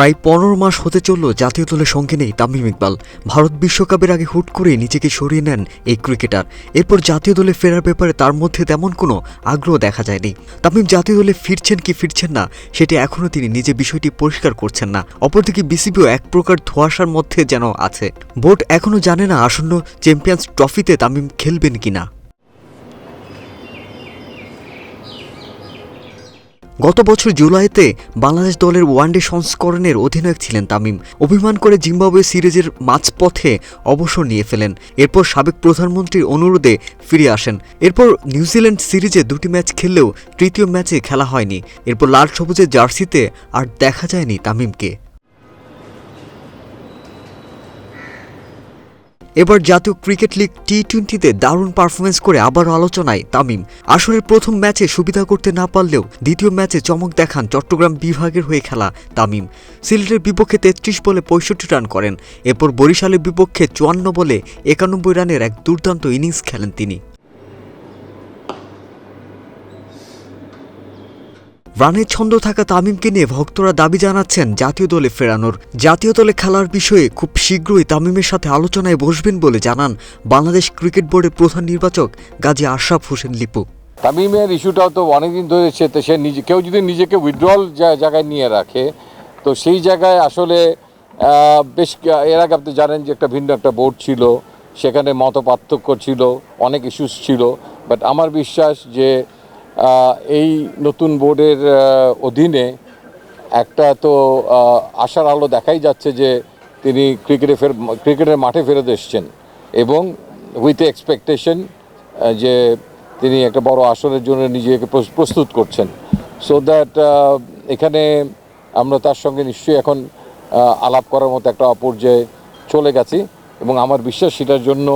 প্রায় পনেরো মাস হতে চলল জাতীয় দলের সঙ্গে নেই তামিম ইকবাল। ভারত বিশ্বকাপের আগে হুট করে নিজেকে সরিয়ে নেন এই ক্রিকেটার। এরপর জাতীয় দলে ফেরার ব্যাপারে তার মধ্যে তেমন কোনো আগ্রহ দেখা যায়নি। তামিম জাতীয় দলে ফিরছেন কি ফিরছেন না, সেটি এখনও তিনি নিজে বিষয়টি পরিষ্কার করছেন না। অপরদিকে বিসিবিও এক প্রকার ধোয়াশার মধ্যে যেন আছে। বোর্ড এখনও জানে না আসন্ন চ্যাম্পিয়ন্স ট্রফিতে তামিম খেলবেন কিনা। গত বছর জুলাইতে বাংলাদেশ দলের ওয়ানডে সংস্করণের অধিনায়ক ছিলেন তামিম। অভিমান করে জিম্বাবুয়ে সিরিজের মাঝপথে অবসর নিয়ে ফেলেন। এরপর সাবেক প্রধানমন্ত্রীর অনুরোধে ফিরে আসেন। এরপর নিউজিল্যান্ড সিরিজে দুটি ম্যাচ খেললেও তৃতীয় ম্যাচে খেলা হয়নি। এরপর লাল সবুজের জার্সিতে আর দেখা যায়নি তামিমকে। এবার জাতীয় ক্রিকেট লিগ টি টোয়েন্টিতে দারুণ পারফরমেন্স করে আবারও আলোচনায় তামিম। আসলে প্রথম ম্যাচে সুবিধা করতে না পারলেও দ্বিতীয় ম্যাচে চমক দেখান চট্টগ্রাম বিভাগের হয়ে খেলা তামিম। সিলেটের বিপক্ষে তেত্রিশ বলে পঁয়ষট্টি রান করেন। এরপর বরিশালের বিপক্ষে চুয়ান্ন বলে একানব্বই রানের এক দুর্দান্ত ইনিংস খেলেন তিনি। রানের ছন্দ থাকা তামিমকে নিয়ে ভক্তরা দাবি জানাচ্ছেন জাতীয় দলে ফেরানোর। জাতীয় দলে খেলার বিষয়ে খুব শীঘ্রই তামিমের সাথে আলোচনায় বসবেন বলে জানান বাংলাদেশ ক্রিকেট বোর্ডের প্রধান নির্বাচক গাজী আশরাফ হোসেন লিপু। তামিমের ইস্যুটাও তো অনেকদিন ধরে সে নিজে কেউ যদি নিজেকে উইথড্রল জায়গায় নিয়ে রাখে, তো সেই জায়গায় আসলে বেশ এর আগে আপনি জানেন যে একটা ভিন্ন একটা বোর্ড ছিল, সেখানে মত পার্থক্য ছিল, অনেক ইস্যুস ছিল বাট আমার বিশ্বাস যে এই নতুন বোর্ডের অধীনে একটা তো আশার আলো দেখাই যাচ্ছে যে তিনি ক্রিকেটে ফের, ক্রিকেটের মাঠে ফেরত এসছেন এবং উইথ এক্সপেকটেশন যে তিনি একটা বড় আসরের জন্য নিজেকে প্রস্তুত করছেন। সো দ্যাট এখানে আমরা তার সঙ্গে নিশ্চয়ই এখন আলাপ করার মতো একটা অপর্যায়ে চলে গেছি এবং আমার বিশ্বাস সেটার জন্য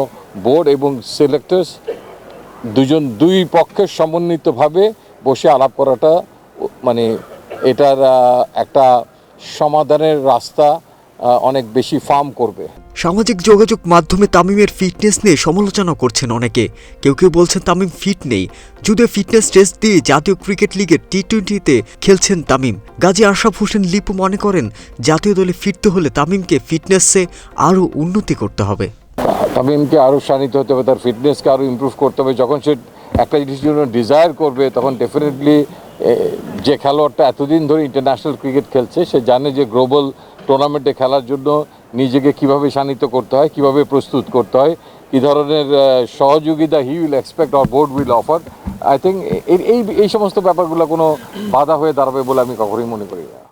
বোর্ড এবং সিলেক্টার্স দুজন, দুই পক্ষের সমন্বিতভাবে বসে আলাপ করাটা মানে এটার একটা সমাধানের রাস্তা অনেক বেশি ফার্ম করবে। সামাজিক যোগাযোগ মাধ্যমে তামিমের ফিটনেস নিয়ে সমালোচনা করছেন অনেকে। কেউ কেউ বলছেন তামিম ফিট নেই। যদিও ফিটনেস টেস্ট দিয়ে জাতীয় ক্রিকেট লিগের টি টোয়েন্টিতে খেলছেন তামিম। গাজী আশরাফ হোসেন লিপু মনে করেন, জাতীয় দলে ফিরতে হলে তামিমকে ফিটনেসে আরও উন্নতি করতে হবে। তামিমকে আরও শানিত হতে হবে, তার ফিটনেসকে আরও ইমপ্রুভ করতে হবে। যখন সে একটা জিনিসের জন্য ডিজায়ার করবে, তখন ডেফিনেটলি যে খেলোয়াড়টা এতদিন ধরে ইন্টারন্যাশনাল ক্রিকেট খেলছে, সে জানে যে গ্লোবাল টুর্নামেন্টে খেলার জন্য নিজেকে কীভাবে শানিত করতে হয়, কীভাবে প্রস্তুত করতে হয়, কী ধরনের সহযোগিতা he will expect or board will offer I think এই এই সমস্ত ব্যাপারগুলো কোনো বাধা হয়ে দাঁড়াবে বলে আমি কখনোই মনে করি না।